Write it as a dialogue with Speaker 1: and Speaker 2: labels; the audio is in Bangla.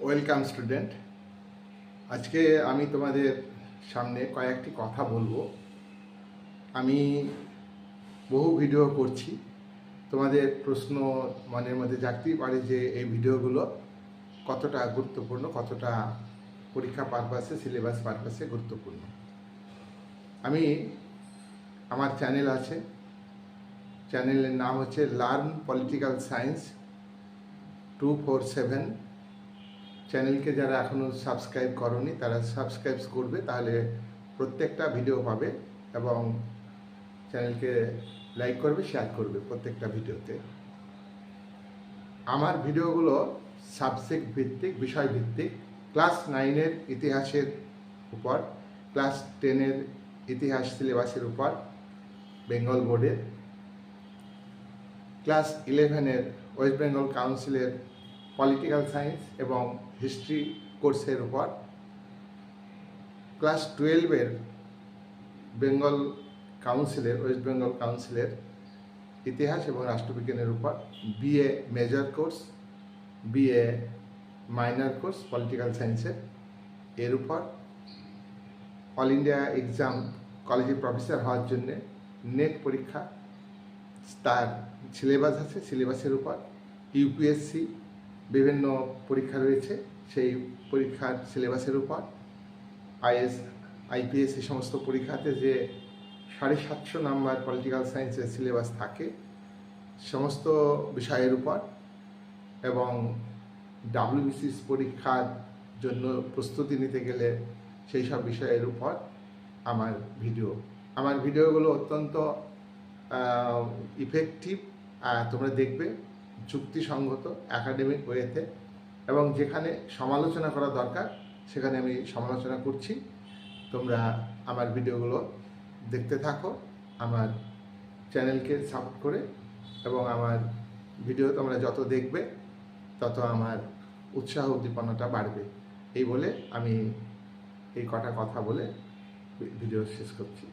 Speaker 1: ওয়েলকাম স্টুডেন্ট আজকে আমি তোমাদের সামনে কয়েকটি কথা বলব। আমি বহু ভিডিও করছি। তোমাদের প্রশ্ন মনের মধ্যে জাগতেই পারে যে এই ভিডিওগুলো কতটা গুরুত্বপূর্ণ, কতটা পরীক্ষা পারপাসে সিলেবাস পারপাসে গুরুত্বপূর্ণ। আমি, আমার চ্যানেল আছে। চ্যানেলের নাম হচ্ছে learn political science two four seven চ্যানেলকে যারা এখনও সাবস্ক্রাইব করনি, তারা সাবস্ক্রাইব করবে, তাহলে প্রত্যেকটা ভিডিও পাবে এবং চ্যানেলকে লাইক করবে, শেয়ার করবে প্রত্যেকটা ভিডিওতে। আমার ভিডিওগুলো সাবজেক্ট ভিত্তিক, বিষয় ভিত্তিক, ক্লাস নাইনের ইতিহাসের উপর, ক্লাস টেনের ইতিহাস সিলেবাসের উপর, বেঙ্গল বোর্ডের, ক্লাস ইলেভেনের, ওয়েস্ট বেঙ্গল কাউন্সিলের পলিটিক্যাল সায়েন্স এবং হিস্ট্রি কোর্সের উপর। ক্লাস টুয়েলভের বেঙ্গল কাউন্সিলের ওয়েস্ট বেঙ্গল কাউন্সিলের ইতিহাস এবং রাষ্ট্রবিজ্ঞানের উপর BA major course BA minor course political সায়েন্সের এর উপর অল ইন্ডিয়া এক্সাম কলেজে প্রফেসর হওয়ার জন্যে নেট পরীক্ষা তার সিলেবাস আছে সিলেবাসের উপর। ইউপিএসসি বিভিন্ন পরীক্ষা রয়েছে। সেই পরীক্ষার সিলেবাসের উপর আইএস আইপিএস এই সমস্ত পরীক্ষাতে যে সাড়ে সাতশো নাম্বার পলিটিক্যাল সায়েন্সের সিলেবাস থাকে, সমস্ত বিষয়ের উপর এবং ডাব্লিউবিসিএস পরীক্ষার জন্য প্রস্তুতি নিতে গেলে সেই সব বিষয়ের উপর আমার ভিডিও আমার ভিডিওগুলো অত্যন্ত ইফেক্টিভ তোমরা দেখবে। যুক্তিসঙ্গত একাডেমিক ওয়েতে এবং যেখানে সমালোচনা করা দরকার, সেখানে আমি সমালোচনা করছি। তোমরা আমার ভিডিওগুলো দেখতে থাকো, আমার চ্যানেলকে সাপোর্ট করে এবং আমার ভিডিও তোমরা যত দেখবে, তত আমার উৎসাহ উদ্দীপনাটা বাড়বে। এই বলে আমি এই কটা কথা বলে ভিডিও শেষ করছি।